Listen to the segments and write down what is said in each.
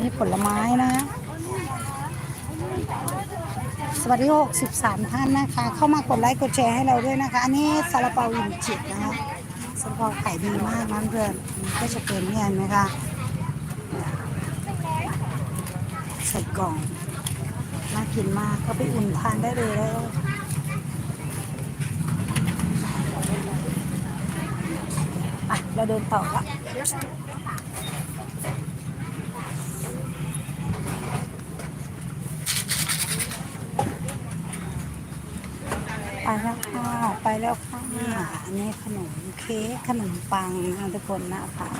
นี่ผลไม้นะ สวัสดี 63 ท่านนะคะ เข้ามากดไลค์กดแชร์ให้เราด้วยนะคะ อันนี้ซาลาเปาอินจิตนะคะซาลาเปาขายดีมากนะเพื่อนก็จะเป็นเนี่ยนไหมคะใส่กล่องน่ากินมากก็ไปอุ่นทานได้เลยแล้วอะเราเดินต่อละ ไปแล้วค่ะ ไปแล้วค่ะอันนี้ขนมเค้กขนมปังนะทุกคนนะคะ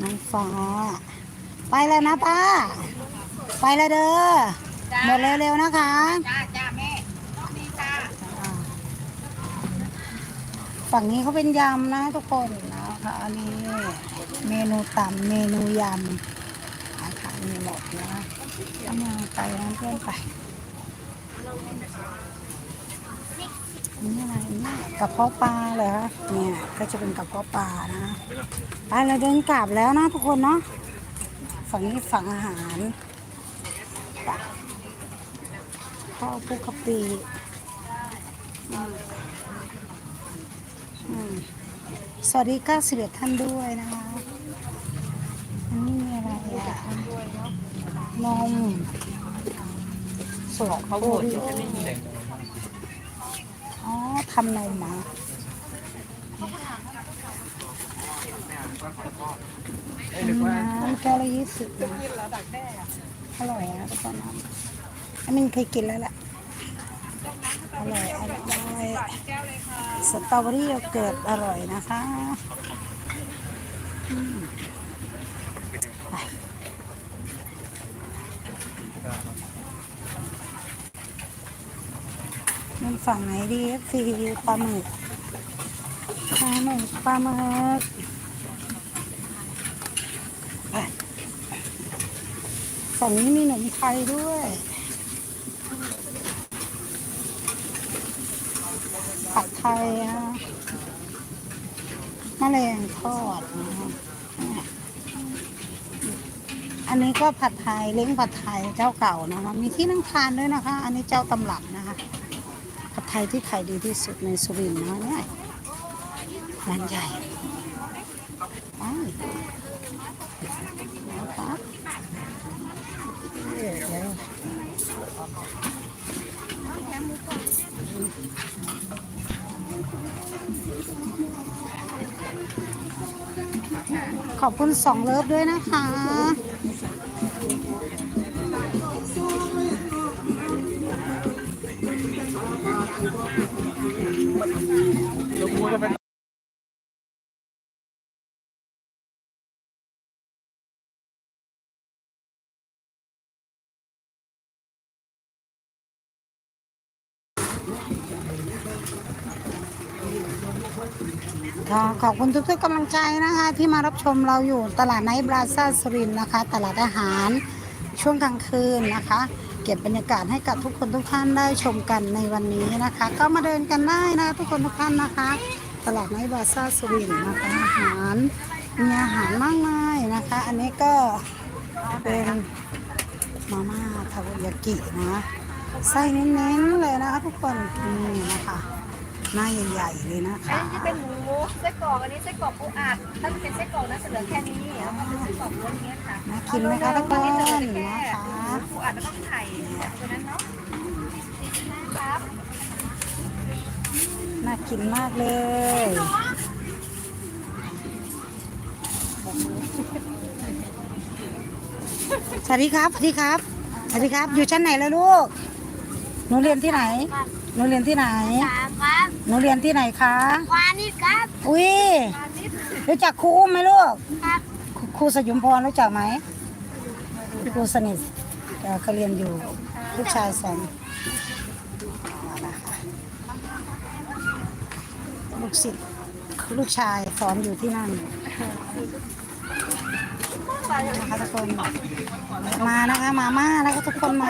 น้องฟ้าไปแล้วนะป้า ไปแล้วเด้อหมดเร็วๆนะคะจ้าจ้าแม่นี่จ้าอ่าฝั่งนี้เขาเป็นยำนะทุกคนนะคะอันนี้เมนูต่ำเมนูยำอาหารมีหมดนะเอามาไปนะเพื่อนไป นี่อะไรเนี่ยกระเพาะปลาเหรอคะเนี่ยก็จะเป็นกระเพาะปลานะไปเราเดินกลับแล้วนะทุกคนเนาะฝั่งนี้ฝั่งอาหารข้าวปุกะปิอืมสวัสดี91ท่านด้วยนะคะอันนี้มีอะไรอะนม สดเขาโบดอ๋อทำนมมาน้ำแก้วละยี่สิบอร่อยนะทุกคนนะอันนี้เคยกินแล้วแหละอร่อยอร่อยสตรอเบอรี่โยเกิร์ตอร่อยนะคะอืมไปมัน ฝั่งไหนดีฟีปลาหมึกปลาหมึกปลาหมึกฝั่งนี้มีขนมไทยด้วยผัดไทยนะมะเร็งทอดนะคะอันนี้ก็ผัดไทยเล้งผัดไทยเจ้าเก่านะคะ มีที่นั่งทานด้วยนะคะ อันนี้เจ้าตำรับนะคะ ผัดไทยที่ขายดีที่สุดในสุรินทร์นะเนี่ยร้านใหญ่ไปนะคะเดี๋ยวขอบคุณสองเลิฟด้วยนะคะ ค่ะขอบคุณทุกๆกำลังใจนะคะ ที่มารับชมเราอยู่ตลาดไนท์บราซ่าสุรินทร์นะคะ ตลาดอาหารช่วงกลางคืนนะคะ เก็บบรรยากาศให้กับทุกคนทุกท่านได้ชมกันในวันนี้นะคะ ก็มาเดินกันได้นะทุกคนทุกท่านนะคะ ตลาดไนท์บราซ่าสุรินทร์นะคะอาหารมีอาหารมากมายนะคะ อันนี้ก็เป็นมาม่าทาโกยากินะไส้เน้นๆเลยนะคะทุกคนนี่นะคะหน้าใหญ่ๆเลยนะคะอันนี้จะเป็นหมูไส้กรอกอันนี้ไส้กรอกปูอัดถ้าจะเป็นไส้กรอกน่าจะเหลือแค่นี้แล้วก็เป็นไส้กรอกล้วนนี้ค่ะน่ากินไหมคะทุกคนอัจะเหลือแค่นะคะปูอัดแล้วก็ไข่ ตัวนั้นเนาะครับน่ากินมากเลยสวัสดีครับสวัสดีครับสวัสดีครับ อยู่ชั้นไหนแล้วลูกหนูเรียนที่ไหนหนูเรียนที่ไหนสามครับหนูเรียนที่ไหนคะวานิดครับอุ้ยรู้จักครูอุ้มไหมลูกครับครูครูสยุมพรรู้จักไหมครูสนิท เอ่อเขาเรียนอยู่ลูกชายสอนลูกศิษย์ลูกชายสอนอยู่ที่นั่นนะคะทุกคนมานะคะมาม่าแล้วก็ทุกคนมา